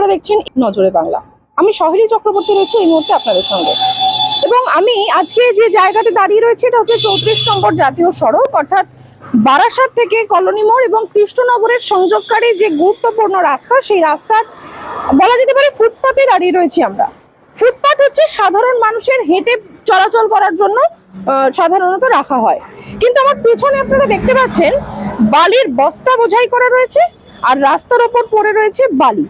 আপনারা দেখছেন নজরে বাংলা। আমি সহেলী চক্রবর্তী রয়েছে এই মুহূর্তে আপনাদের সঙ্গে। এবং আমি আজকে যে জায়গাতে দাঁড়িয়ে রয়েছে, এটা হচ্ছে চৌত্রিশ নম্বর জাতীয় সড়ক, অর্থাৎ বারাসাত থেকে কলোনি মোড় এবং কৃষ্ণনগরের সংযোগকারী যে গুরুত্বপূর্ণ রাস্তা, সেই রাস্তার বলা যেতে পারে ফুটপাতে দাঁড়িয়ে রয়েছি আমরা। ফুটপাত হচ্ছে সাধারণ মানুষের হেঁটে চলাচল করার জন্য সাধারণত রাখা হয়। কিন্তু আমার পেছনে আপনারা দেখতে পাচ্ছেন, বালির বস্তা বোঝাই করা রয়েছে, আর রাস্তার ওপর পড়ে রয়েছে বালি।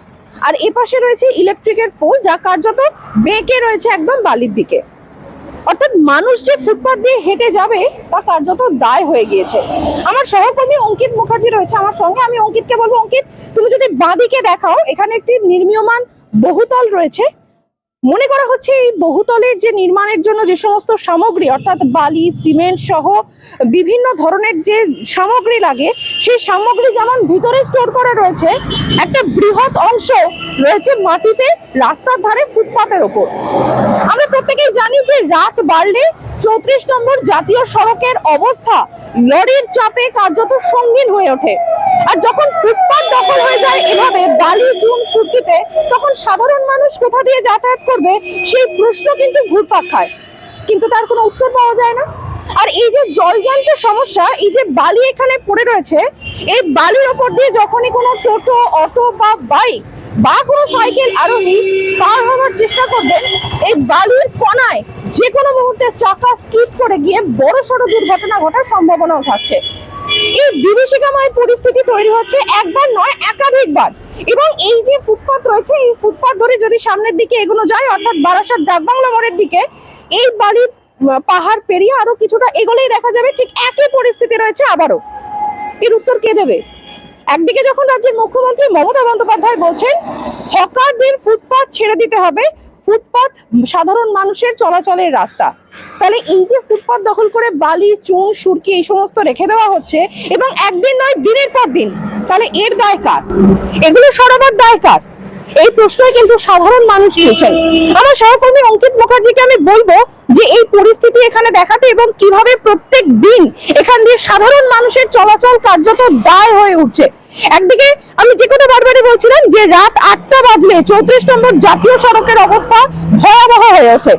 আর এপাশে রয়েছে ইলেকট্রিকের পোল যা কার্যত বেঁকে রয়েছে একদম বালির দিকে। অর্থাৎ মানুষ যে ফুটপাথ দিয়ে হেঁটে যাবে, তা কার্যত দায় হয়ে গিয়েছে। আমার সহকর্মী অঙ্কিত মুখার্জি রয়েছে আমার সঙ্গে। আমি অঙ্কিতকে বলব, অঙ্কিত, তুমি যদি বাঁদিকে দেখাও, এখানে একটি নির্মীয়মান বহুতল রয়েছে। মনে করা হচ্ছে এই বহুতলের যে নির্মাণের জন্য যে সমস্ত সামগ্রী, অর্থাৎ বালি, সিমেন্ট সহ বিভিন্ন ধরনের যে সামগ্রী লাগে, সেই সামগ্রী যেমন ভিতরে স্টোর করা রয়েছে, একটা বৃহৎ অংশ রয়েছে মাটিতে রাস্তার ধারে ফুটপাতের ওপর। আমরা প্রত্যেকেই জানি যে রাত বাড়লে চৌত্রিশ নম্বর জাতীয় সড়কের অবস্থা লরির চাপে কার্যত সঙ্গীন হয়ে ওঠে। আর যখন ফুটপাত দখল হয়ে যায় এভাবে বালি জুম শুকিতে তখন সাধারণ মানুষ কোথা দিয়ে যাতায়াত করবে সেই প্রশ্ন কিন্তু ঘুরপাক খায়। কিন্তু তার কোনো উত্তর পাওয়া যায় না। আর এই যে জলজ্ঞান্ত সমস্যা, এই যে বালি এখানে পড়ে রয়েছে, এই বালির ওপর দিয়ে যখনই কোনো টোটো, অটো বা বাইক বা কোনো সাইকেল আরোহী পার হওয়ার চেষ্টা করবেন এই বালির কণায় যে কোনো মুহূর্তে চাকা স্কিড করে গিয়ে বড় সড়ো দুর্ঘটনা ঘটার সম্ভাবনাও থাকছে। এই বিভীষিকাময় পরিস্থিতি তৈরি হচ্ছে একবার নয়, একাধিকবার। এবং এই যে ফুটপাত রয়েছে, এই ফুটপাত ধরে যদি সামনের দিকে এগোনো যায়, অর্থাৎ বারাসাত ডাকবাংলা মোড়ের দিকে, এই বালির পাহাড় পেরিয়ে আরও কিছুটা এগোলেই দেখা যাবে ঠিক একই পরিস্থিতি রয়েছে আবারও। এর উত্তর কে দেবে? একদিকে যখন রাজ্যের মুখ্যমন্ত্রী মমতা বন্দ্যোপাধ্যায় বলছেন, হকারদের ফুটপাত ছেড়ে দিতে হবে, ফুটপাত সাধারণ মানুষের চলাচলের রাস্তা। তাহলে এই যে ফুটপাত দখল করে বালি, চুন, সুরকি এই সমস্ত রেখে দেওয়া হচ্ছে এবং একদিন নয়, দিনের পর দিন। তাহলে এর দায় কার? এগুলো সরাবার দায় কার? এই প্রশ্নই কিন্তু সাধারণ মানুষ তুলছেন। আমার সহকর্মী অঙ্কিত মুখার্জিকে আমি বলব যে এই পরিস্থিতি এখানে দেখাতে এবং কীভাবে প্রত্যেক দিন এখান দিয়ে সাধারণ মানুষের চলাচল কার্যত দায় হয়ে উঠছে। একদিকে আমি যে কথা বারবারই বলছিলাম যে রাত আটটা বাজলে চৌত্রিশ নম্বর জাতীয় সড়কের অবস্থা ভয়াবহ হয়ে ওঠে।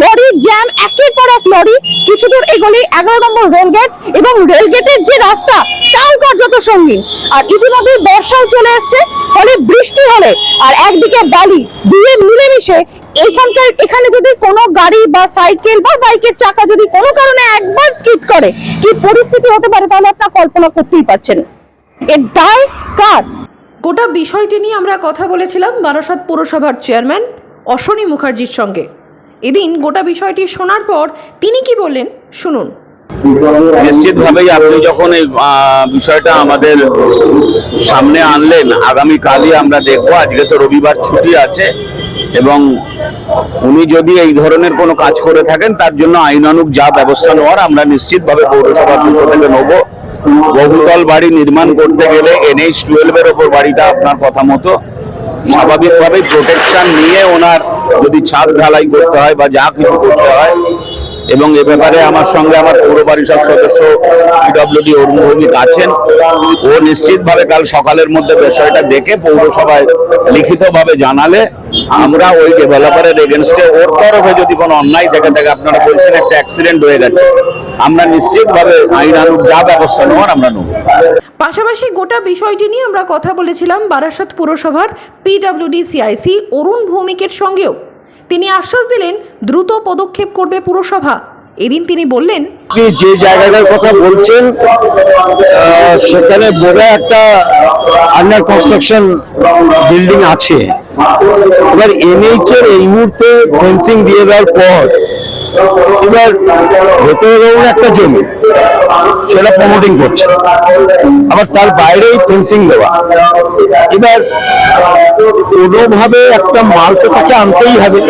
লরি জ্যাম, একের পর এক লরি, কিছু দূর এগোলে এগারো নম্বর রেলগেট এবং রেলগেটের যে রাস্তা, তাও কার্যত সঙ্গীন। আর ইতিমধ্যে বর্ষাও চলে এসছে, ফলে বৃষ্টি হলে আর একদিকে বালি, দুয়ে মিলেমিশে এখানকার এখানে যদি কোনো গাড়ি বা সাইকেল বা বাইকের চাকা যদি কোনো কারণে একবার স্কিড করে, কি পরিস্থিতি হতে পারে তাহলে আপনার কল্পনা করতেই পারছেন এর দায় কার? গোটা বিষয়টি নিয়ে আমরা কথা বলেছিলাম বারাসাত পুরসভার চেয়ারম্যান অশ্বনী মুখার্জির সঙ্গে। এদিন গোটা বিষয়টি শোনার পর তিনি কি বললেন শুনুন। নিশ্চিতভাবেই আপনি যখন এই আহ, বিষয়টা আমাদের সামনে আনলেন আগামী কালই আমরা দেখব আজকে তো রবিবার ছুটি আছে এবং উনি যদি এই ধরনের কোনো কাজ করে থাকেন তার জন্য আইনানুগ যা ব্যবস্থা নেওয়ার আমরা নিশ্চিতভাবে পৌরসভার পক্ষ থেকে নেব। বহুতল বাড়ি নির্মাণ করতে গেলে এনএইচ টুয়েলভের ওপর বাড়িটা আপনার কথা মতো স্বাভাবিকভাবেই প্রোটেকশন নিয়ে ওনার যদি ছাদ ঢালাই করতে হয় বা যা কিছু করতে হয়। এবং এ ব্যাপারে আমার সঙ্গে আমার পৌর পরিষদ সদস্য পিডব্লিউডি অরুণ আছেন। ও নিশ্চিতভাবে কাল সকালের মধ্যে বিষয়টা দেখে পৌরসভায় লিখিতভাবে জানালে আমরা ওই ডেভেলপারের এগেনস্টে ওর তরফে যদি কোনো অন্যায় থেকে থাকে, আপনারা বলছেন একটা অ্যাক্সিডেন্ট হয়ে গেছে। আমরা নিশ্চিতভাবে আইনানুগ যা ব্যবস্থা নেওয়ার আমরা নেব। পাশাপাশি গোটা বিষয়টি নিয়ে আমরা কথা বলেছিলাম বারাসাত পুরসভার পিডব্লিউডি সিআইসি অরুণ ভৌমিকের সঙ্গেও। তিনি আশ্বাস দিলেন দ্রুত পদক্ষেপ করবে পুরসভা। এদিন তিনি বললেন আপনি যে জায়গাটার কথা বলছেন সেখানে বড় একটা আন্ডার কনস্ট্রাকশন বিল্ডিং আছে। এবার এনএইচ এর এই মুহূর্তে ফেন্সিং দিয়ে দেওয়ার পর এবার ভেতরে ধরুন একটা জমি, সেটা প্রমোটিং করছে। আবার তার বাইরেই ফেন্সিং দেওয়া। এবার কোনোভাবে একটা মাল তো তাকে আনতেই হবে।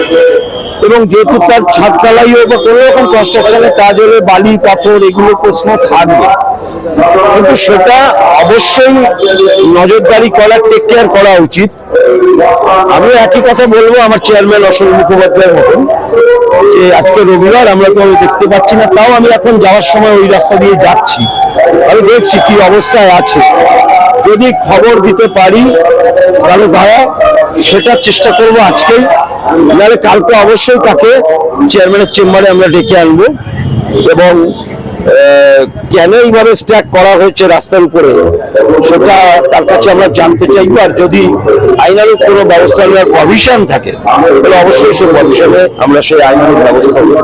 এবং যেহেতু তার ছাদ ঢালাই হোক বা কোনো রকম কনস্ট্রাকশনের কাজ হলে বালি, পাথর এগুলো প্রশ্ন থাকবে। কিন্তু সেটা অবশ্যই নজরদারি করার টেক কেয়ার করা উচিত। আমি একই কথা বলব, আমার চেয়ারম্যান অশোক মুখোপাধ্যায়ের মতন, যে আজকে রবিবার আমরা তো দেখতে পাচ্ছি না, তাও আমি এখন যাওয়ার সময় ওই রাস্তা দিয়ে যাচ্ছি। আমি দেখছি কি অবস্থায় আছে। যদি খবর দিতে পারি কারও দ্বারা সেটা চেষ্টা করব আজকেই। নাহলে কালকে অবশ্যই তাকে চেয়ারম্যানের চেম্বারে আমরা ডেকে আনব এবং কেন এইভাবে স্ট্যাক করা হয়েছে রাস্তার উপরে সেটা তার কাছে আমরা জানতে চাইব, আর যদি আইনানুক কোনো ব্যবস্থা নেওয়ার প্রভিশন থাকে, তাহলে অবশ্যই সেই প্রভিশনে আমরা সেই আইনানুক ব্যবস্থা নেব।